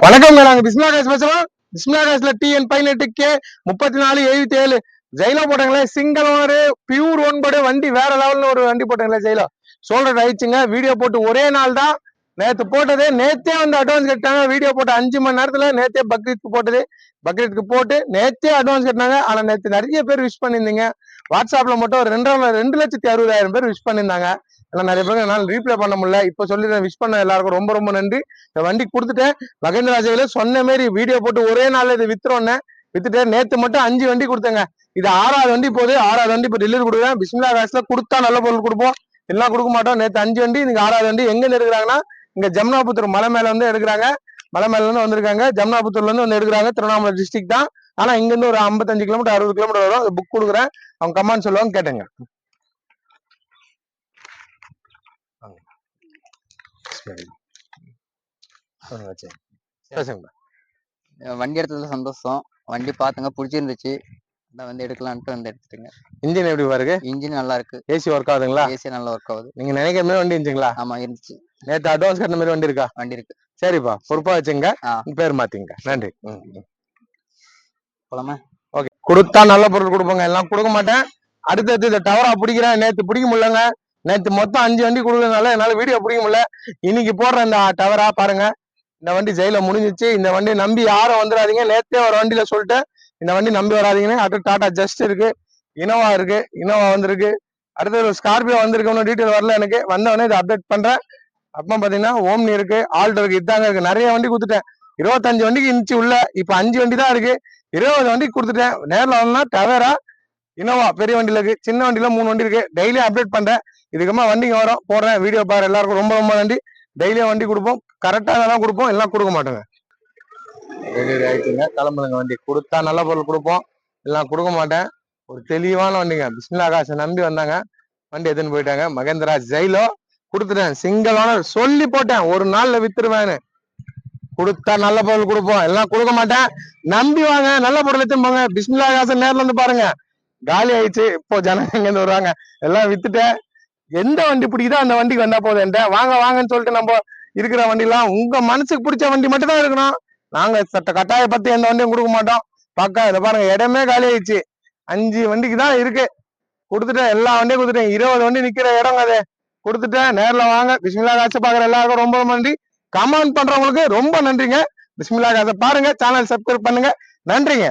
வணக்கம் நாங்க பிஸ்மிலா காசு பேசுறோம். பிஸ்மிலா காசுல டிஎன் பதினெட்டு கே முப்பத்தி நாலு எழுபத்தி ஏழு ஜெயிலோ போட்டாங்களே சிங்கிள் ஓனரு பியூர் ஒன்படு வண்டி வேற லெவல்னு ஒரு வண்டி போட்டாங்களே ஜெயிலோ. சோல்டர் ஆயிடுச்சுங்க வீடியோ போட்டு ஒரே நாள் தான் நேத்து போட்டது நேத்தே வந்து அட்வான்ஸ் கட்டினாங்க. வீடியோ போட்டு அஞ்சு மணி நேரத்துல நேத்தே பக்ரீத்க்கு போட்டது. பக்ரீத்க்கு போட்டு நேத்தே அட்வான்ஸ் கட்டினாங்க. ஆனா நேத்து நிறைய பேர் விஷ் பண்ணியிருந்தீங்க. வாட்ஸ்அப்ல மட்டும் ஒரு ரெண்டரை ரெண்டு லட்சத்தி அறுபதாயிரம் பேர் விஷ் பண்ணியிருந்தாங்க. ஆனால் நிறைய பேருக்கு என்னால் ரீப்ளை பண்ண முடியல. இப்போ சொல்லிடுறேன் விஷ் பண்ண எல்லாருக்கும் ரொம்ப ரொம்ப நன்றி. இந்த வண்டி கொடுத்துட்டேன். மகேந்திர ராஜாவில சொன்ன மாதிரி வீடியோ போட்டு ஒரே நாளில் இது வித்துறோன்னு வித்துட்டு நேத்து மட்டும் அஞ்சு வண்டி கொடுத்தேங்க. இது ஆறாவது வண்டி போகுது. ஆறாவது வண்டி இப்போ டெலிவரி கொடுக்குறேன். பிஸ்மிலா காசுல கொடுத்தா நல்ல பொருள் கொடுப்போம். எல்லாம் கொடுக்க மாட்டோம். நேற்று அஞ்சு வண்டி இன்னைக்கு ஆறாவது வண்டி. எங்க இருக்கிறாங்கன்னா இங்க ஜம்னாபுத்தூர் மலை மேல வந்து எடுக்கிறாங்க. மலை மேல இருந்து வந்திருக்காங்க. ஜம்னாபுத்தூர்ல இருந்து வந்து எடுக்கிறாங்க. திருவண்ணாமலை டிஸ்ட்ரிக்ட் தான். ஆனா இங்க இருந்து ஒரு ஐம்பத்தஞ்சு கிலோமீட்டர் அறுபது கிலோமீட்டர் வரும். புக் கொடுக்குறேன். அவங்க கமான்னு சொல்லுவாங்க கேட்டுங்க. வண்டி எடுத்ததுல சந்தோஷம். வண்டி பார்த்துங்க பிடிச்சிருந்துச்சு. அதான் வந்து எடுக்கலான்ட்டு வந்து எடுத்துட்டுங்க. இன்ஜின் எப்படி பாருங்க இன்ஜின் நல்லா இருக்கு. ஏசி ஒர்க் ஆகுதுங்களா? ஏசி நல்லா ஒர்க் ஆகுது. நீங்க நினைக்கிற மாதிரி வண்டி இருந்துச்சுங்களா? ஆமா இருந்துச்சு. நேத்து அட்வான்ஸ் கட்டின மாதிரி வண்டி இருக்கா? வண்டி இருக்கு. சரிப்பா பொறுப்பா வச்சுங்க. பேர் மாத்திங்க. நன்றி. போலாமா. ஓகே. கொடுத்தா நல்ல பொருள் கொடுப்போங்க. எல்லாம் கொடுக்க மாட்டேன். அடுத்தடுத்து இந்த டவரா பிடிக்கிறேன். நேத்து பிடிக்க முடியலங்க. நேத்து மொத்தம் அஞ்சு வண்டி கொடுக்கறதுனால என்னால வீடியோ பிடிக்க முடியல. இன்னைக்கு போடுற இந்த டவரா பாருங்க. இந்த வண்டி ஜெயில முடிஞ்சிச்சு. இந்த வண்டி நம்பி யாரும் வந்துடாதீங்க. நேத்தே ஒரு வண்டியில சொல்லிட்டேன். இந்த வண்டி நம்பி வராதீங்கன்னு. அடுத்து டாடா ஜஸ்ட் இருக்கு. இனோவா இருக்கு. இனோவா வந்திருக்கு. அடுத்து ஒரு ஸ்கார்பியோ வந்திருக்கு. டீட்டெயில் வரல எனக்கு. வந்தவொடனே இதை அப்டேட் பண்றேன். அப்புறம் பாத்தீங்கன்னா ஓம்னி இருக்கு ஆல்டோ இருக்கு இதாங்க இருக்கு. நிறைய வண்டி கொடுத்துட்டேன். இருபத்தஞ்சு வண்டிக்கு இன்ச்சு உள்ள இப்ப அஞ்சு வண்டி தான் இருக்கு. இருபது வண்டிக்கு கொடுத்துட்டேன். நேரில் வரணும்னா டவேரா இனோவா பெரிய வண்டியில இருக்கு. சின்ன வண்டியில மூணு வண்டி இருக்கு. டெய்லியும் அப்டேட் பண்றேன். இதுக்கமா வண்டிங்க வரும். போடுறேன். வீடியோ பாரு. எல்லாருக்கும் ரொம்ப ரொம்ப நன்றி. டெய்லியும் வண்டி கொடுப்போம். கரெக்டாக தான் கொடுப்போம். எல்லாம் கொடுக்க மாட்டோங்க. டெலிவரி ஆயிடுச்சுங்க கிளம்புங்க. வண்டி கொடுத்தா நல்ல பொருள் கொடுப்போம். எல்லாம் கொடுக்க மாட்டேன். ஒரு தெளிவான வண்டிங்க. பிஸ்மிலா காசை நம்பி வந்தாங்க. வண்டி எதுன்னு போயிட்டாங்க. மகேந்திரா ஜெயிலோ. கொடுத்துட்டேன். சிங்கிள் ஓனர் சொல்லி போட்டேன். ஒரு நாள்ல வித்துருவேன்னு. கொடுத்தா நல்ல பொருள் கொடுப்போம். எல்லாம் கொடுக்க மாட்டேன். நம்பி வாங்க. நல்ல பொருள் எடுத்துன்னு போங்க. பிஸ்மிலா காசு நேர்ல வந்து பாருங்க. காலி ஆயிடுச்சு. இப்போ ஜனங்க இங்க இருந்து வருவாங்க. எல்லாம் வித்துட்டேன். எந்த வண்டி பிடிக்குதோ அந்த வண்டிக்கு வந்தா போதும் என்கிட்ட. வாங்க வாங்கன்னு சொல்லிட்டு நம்ம இருக்கிற வண்டிலாம் உங்க மனசுக்கு பிடிச்ச வண்டி மட்டும் தான் இருக்கணும். நாங்க சட்ட கட்டாய பத்தி எந்த வண்டியும் கொடுக்க மாட்டோம். பக்கா இதை பாருங்க. இடமே காலி ஆயிடுச்சு. அஞ்சு வண்டிக்கு தான் இருக்கு. கொடுத்துட்டேன். எல்லா வண்டியும் கொடுத்துட்டேன். இருபது வண்டி நிக்கிற இடம் அது. கொடுத்துட்டேன். நேர்ல வாங்க. பிஸ்மில்லா காசை பார்க்குற எல்லாருக்கும் ரொம்ப ரொம்ப நன்றி. கமெண்ட் பண்றவங்களுக்கு ரொம்ப நன்றிங்க. பிஸ்மில்லா காசை பாருங்க. சேனல் சப்ஸ்கிரைப் பண்ணுங்க. நன்றிங்க.